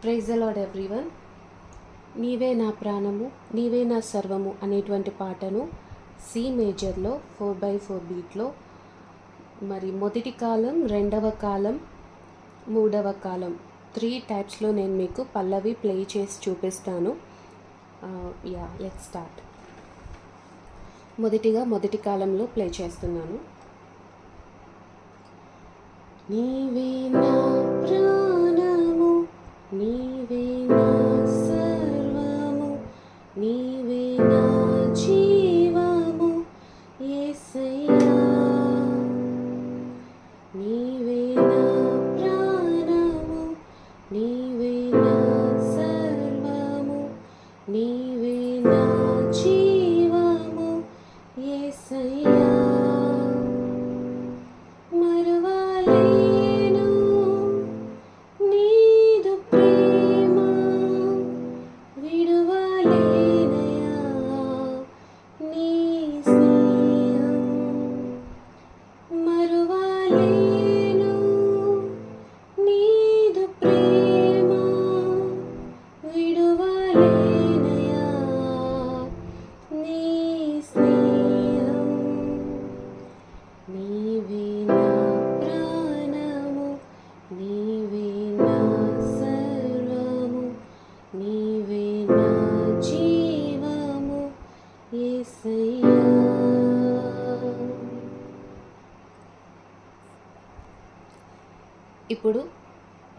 Praise అలాడ్ everyone నీవే నా ప్రాణము నీవే నా సర్వము అనేటువంటి పాటను సి మేజర్లో ఫోర్ బై ఫోర్ బీట్లో మరి మొదటి కాలం రెండవ కాలం మూడవ కాలం త్రీ టైప్స్లో నేను మీకు పల్లవి ప్లే చేసి చూపిస్తాను. యా లెట్ స్టార్ట్ మొదటిగా మొదటి కాలంలో ప్లే చేస్తున్నాను. నీవే నా ఇప్పుడు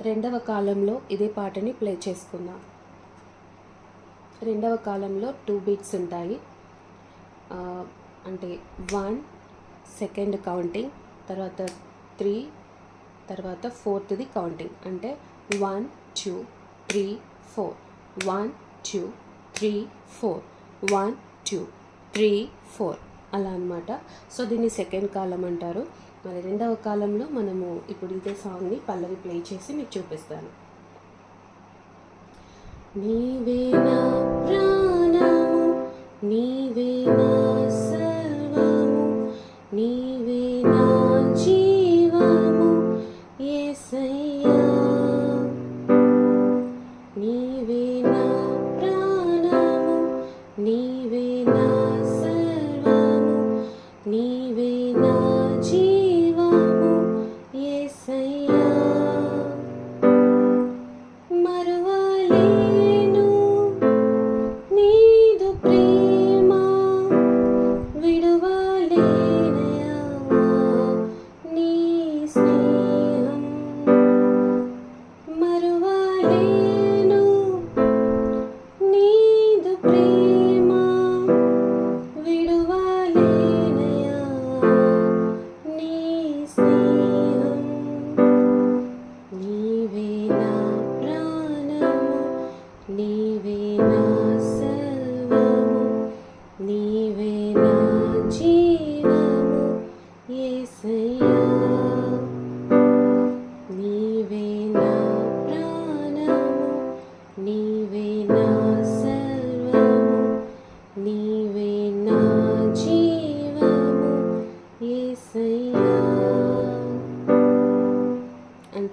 రెండవ కాలంలో ఇదే పాటని ప్లే చేసుకుందాం. రెండవ కాలంలో టూ బీట్స్ ఉంటాయి. అంటే వన్ సెకండ్ కౌంటింగ్ తర్వాత త్రీ తర్వాత ఫోర్త్ది కౌంటింగ్. అంటే one two three four. One two three four. One two three four. అలా అనమాట సో దీన్ని సెకండ్ కాలం అంటారు. మరి రెండవ కాలంలో మనము ఇప్పుడు ఇదే సాంగ్ని పల్లవి ప్లే చేసి మీకు చూపిస్తాను. నీవేనా ప్రాణము నీవేనా సర్వము నీ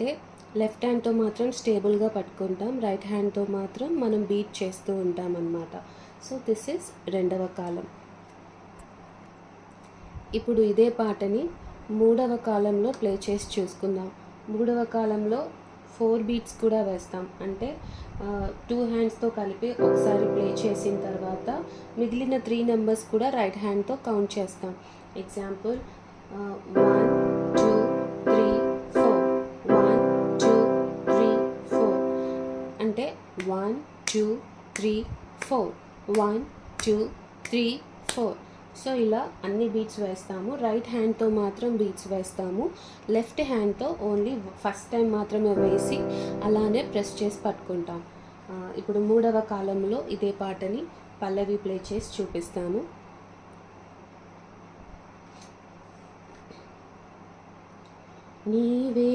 అంటే లెఫ్ట్ హ్యాండ్తో మాత్రం స్టేబుల్గా పట్టుకుంటాం రైట్ హ్యాండ్తో మాత్రం మనం బీట్ చేస్తూ ఉంటాం అన్నమాట సో దిస్ ఇస్ రెండవ కాలం. ఇప్పుడు ఇదే పాటని మూడవ కాలంలో ప్లే చేసి చూసుకుందాం. మూడవ కాలంలో ఫోర్ బీట్స్ కూడా వేస్తాం. అంటే టూ హ్యాండ్స్తో కలిపి ఒకసారి ప్లే చేసిన తర్వాత మిగిలిన త్రీ నెంబర్స్ కూడా రైట్ హ్యాండ్తో కౌంట్ చేస్తాం. ఎగ్జాంపుల్ వన్ అంటే one two three four. One two three four. So ఇలా అన్ని బీట్స్ వేస్తాము. రైట్ హ్యాండ్తో మాత్రం బీట్స్ వేస్తాము. లెఫ్ట్ హ్యాండ్తో ఓన్లీ ఫస్ట్ టైం మాత్రమే వేసి అలానే ప్రెస్ చేసి పట్టుకుంటాం. ఇప్పుడు మూడవ కాలంలో ఇదే పాటని పల్లవి ప్లే చేసి చూపిస్తాను. నీవే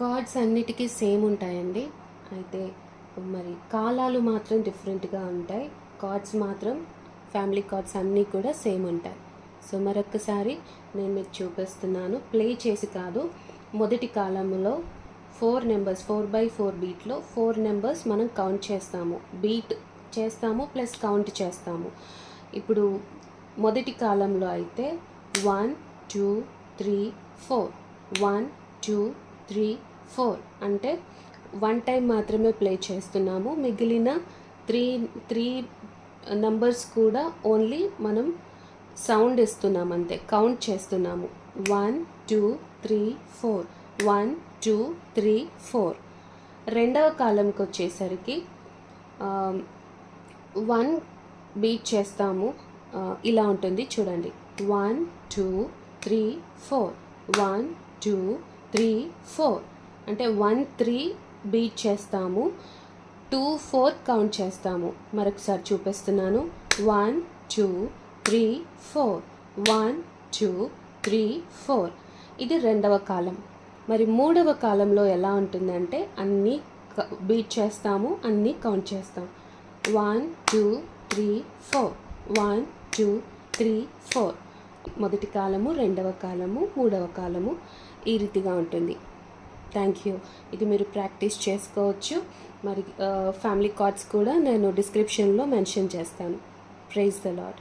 కార్డ్స్ అన్నిటికీ సేమ్ ఉంటాయండి. అయితే మరి కాలాలు మాత్రం డిఫరెంట్గా ఉంటాయి. కార్డ్స్ మాత్రం ఫ్యామిలీ కార్డ్స్ అన్నీ కూడా సేమ్ ఉంటాయి. సో మరొకసారి నేను మీకు చూపిస్తున్నాను. ప్లే చేసి కాదు మొదటి కాలంలో four numbers four by four బీట్లో four numbers మనం కౌంట్ చేస్తాము. బీట్ చేస్తాము ప్లస్ కౌంట్ చేస్తాము. ఇప్పుడు మొదటి కాలంలో అయితే one two three four. One two three four. అంటే వన్ టైం మాత్రమే ప్లే చేస్తున్నాము. మిగిలిన త్రీ త్రీ నంబర్స్ కూడా ఓన్లీ మనం సౌండ్ ఇస్తున్నాం అంతే. కౌంట్ చేస్తున్నాము. One two three four. One two three four. రెండవ కాలంకి వచ్చేసరికి వన్ బీట్ చేస్తాము. ఇలా ఉంటుంది చూడండి. One two three four. One two three four. అంటే వన్ త్రీ బీట్ చేస్తాము. టూ ఫోర్ కౌంట్ చేస్తాము. మరొకసారి చూపిస్తున్నాను. One two three four. One two three four. ఇది రెండవ కాలం. మరి మూడవ కాలంలో ఎలా ఉంటుందంటే అన్నీ బీట్ చేస్తాము అన్నీ కౌంట్ చేస్తాం. One two three four. One two three four. మొదటి కాలము రెండవ కాలము మూడవ కాలము. ఈ రీతిగా ఉంటుంది. థ్యాంక్ యూ ఇది మీరు ప్రాక్టీస్ చేసుకోవచ్చు. మరి ఫ్యామిలీ కార్డ్స్ కూడా నేను డిస్క్రిప్షన్లో మెన్షన్ చేస్తాను. Praise the lord